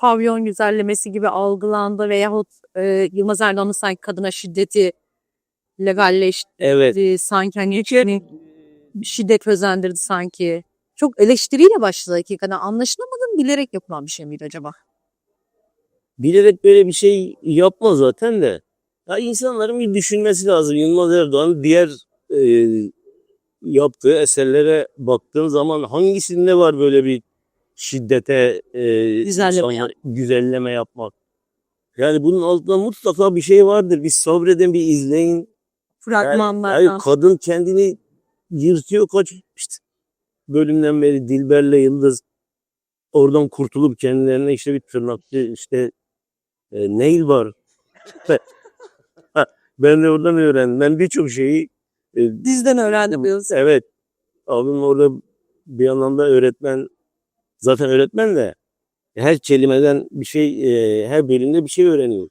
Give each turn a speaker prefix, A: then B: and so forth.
A: pavyon güzellemesi gibi algılandı veyahut e, Yılmaz Erdoğan'ın sanki kadına şiddeti legalleşti.
B: Evet.
A: Sanki hani hani şiddet özendirdi sanki. Çok eleştiriyle başladı hakikaten. Anlaşılamadı mı? Bilerek yapılan bir şey miydi acaba?
B: Bilerek böyle bir şey yapma zaten de. Ya insanların bir düşünmesi lazım. Yılmaz Erdoğan diğer e, yaptığı eserlere baktığın zaman hangisinde var böyle bir şiddete e,
A: Güzelleme
B: insanları- güzelleme yapmak. Yani bunun altında mutlaka bir şey vardır. Bir sabredin, bir izleyin. Yani,
A: Fragmanlardan.
B: yani kadın kendini yırtıyor kaç işte bölümden beri Dilber'le Yıldız oradan kurtulup kendilerine işte bir tırnakçı işte e, nail var. Ben de oradan öğrendim. Ben birçok şeyi e,
A: Dizden öğrendim
B: evet abim orada bir anlamda öğretmen zaten öğretmen de her kelimeden bir şey e, her bölümde bir şey öğreniyor.